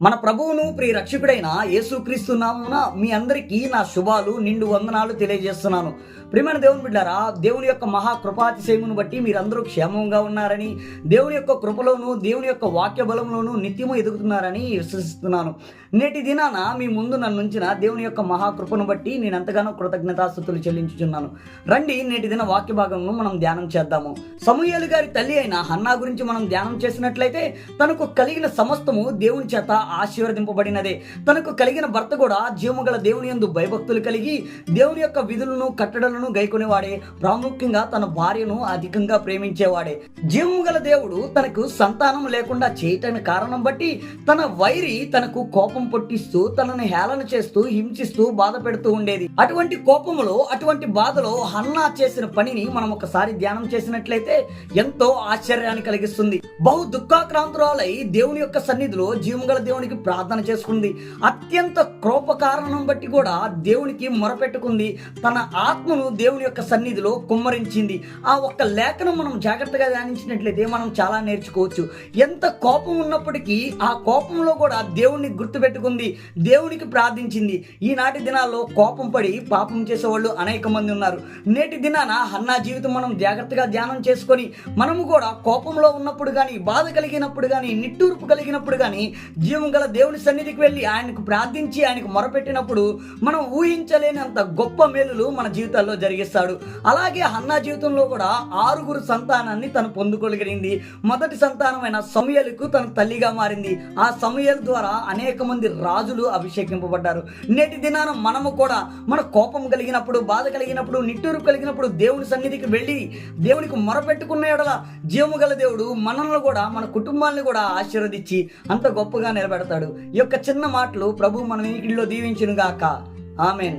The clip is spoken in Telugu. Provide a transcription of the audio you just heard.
మన ప్రభువును ప్రియ రక్షకుడైన యేసుక్రీస్తు నామున మీ అందరికీ నా శుభాలు నిండు వందనాలు తెలియజేస్తున్నాను. ప్రియమైన దేవుని బిడ్డారా దేవుని యొక్క మహాకృపాతిశయమును బట్టి మీరందరూ క్షేమంగా ఉన్నారని దేవుని యొక్క కృపలోను దేవుని యొక్క వాక్య బలంలోను నిత్యము ఎదుగుతున్నారని విశ్వసిస్తున్నాను. నేటి దినాన మీ ముందు నన్ను ఉంచిన దేవుని యొక్క మహాకృపను బట్టి నేను ఎంతగానో కృతజ్ఞతాస్థుతులు చెల్లించుచున్నాను. రండి నేటి దిన వాక్య భాగంను మనం ధ్యానం చేద్దాము. సమూహలు గారి తల్లి అయిన హన్నా గురించి మనం ధ్యానం చేసినట్లయితే తనకు కలిగిన సమస్తము దేవుని చేత ఆశీర్వదింపబడినదే. తనకు కలిగిన భర్త కూడా జీవము గల దేవుని యందు భయభక్తులు కలిగి దేవుని యొక్క విధులను కట్టడలను గైకొనేవాడే. ప్రాముఖ్యంగా తన భార్యను అధికంగా ప్రేమించేవాడే. జీవము గల దేవుడు తనకు సంతానం లేకుండా చేయటానికి కారణం బట్టి తన వైరి తనకు కోపం పుట్టిస్తూ తనని హేళన చేస్తూ హింసిస్తూ బాధ పెడుతూ ఉండేది. అటువంటి కోపములో అటువంటి బాధలో హన్నా చేసిన పనిని మనం ఒకసారి ధ్యానం చేసినట్లయితే ఎంతో ఆశ్చర్యాన్ని కలిగిస్తుంది. బహు దుఃఖాక్రాంతురాలై దేవుని యొక్క సన్నిధిలో జీవగల దేవునికి ప్రార్థన చేసుకుంది. అత్యంత క్రోప కారణం బట్టి కూడా దేవునికి మొరపెట్టుకుంది. తన ఆత్మను దేవుని యొక్క సన్నిధిలో కుమ్మరించింది. ఆ ఒక్క లేఖనం మనం జాగ్రత్తగా ధ్యానించినట్లయితే మనం చాలా నేర్చుకోవచ్చు. ఎంత కోపం ఉన్నప్పటికీ ఆ కోపంలో కూడా దేవుణ్ణి గుర్తుపెట్టుకుంది. దేవునికి ప్రార్థించింది. ఈనాటి దినాల్లో కోపం పడి పాపం చేసేవాళ్ళు అనేక మంది ఉన్నారు. నేటి దినాన హన్నా జీవితం మనం జాగ్రత్తగా ధ్యానం చేసుకొని మనము కూడా కోపంలో ఉన్నప్పుడు కానీ బాధ కలిగినప్పుడు కానీ నిట్టూర్పు కలిగినప్పుడు కానీ జీవం గల దేవుని సన్నిధికి వెళ్ళి ఆయనకు ప్రార్థించి ఆయనకు మొరపెట్టినప్పుడు మనం ఊహించలేనంత గొప్ప మేలులు మన జీవితాల్లో జరిగిస్తాడు. అలాగే హన్నా జీవితంలో కూడా ఆరుగురు సంతానాన్ని తను పొందుకోగలిగింది. మొదటి సంతానమైన సమయలకు తన తల్లిగా మారింది. ఆ సమయల ద్వారా అనేక మంది రాజులు అభిషేకింపబడ్డారు. నేటి దినాన మనము కూడా మన కోపం కలిగినప్పుడు బాధ కలిగినప్పుడు నిట్టూరు కలిగినప్పుడు దేవుని సన్నిధికి వెళ్ళి దేవునికి మొరపెట్టుకున్న ఎడల జీవము గల దేవుడు మనల్ని కూడా మన కుటుంబాన్ని కూడా ఆశీర్వదించి అంత గొప్పగా పెడతాడు ఈ యొక్క చిన్న మాటలు ప్రభు మనం ఇంటిలో దీవించును గాక ఆమెన్.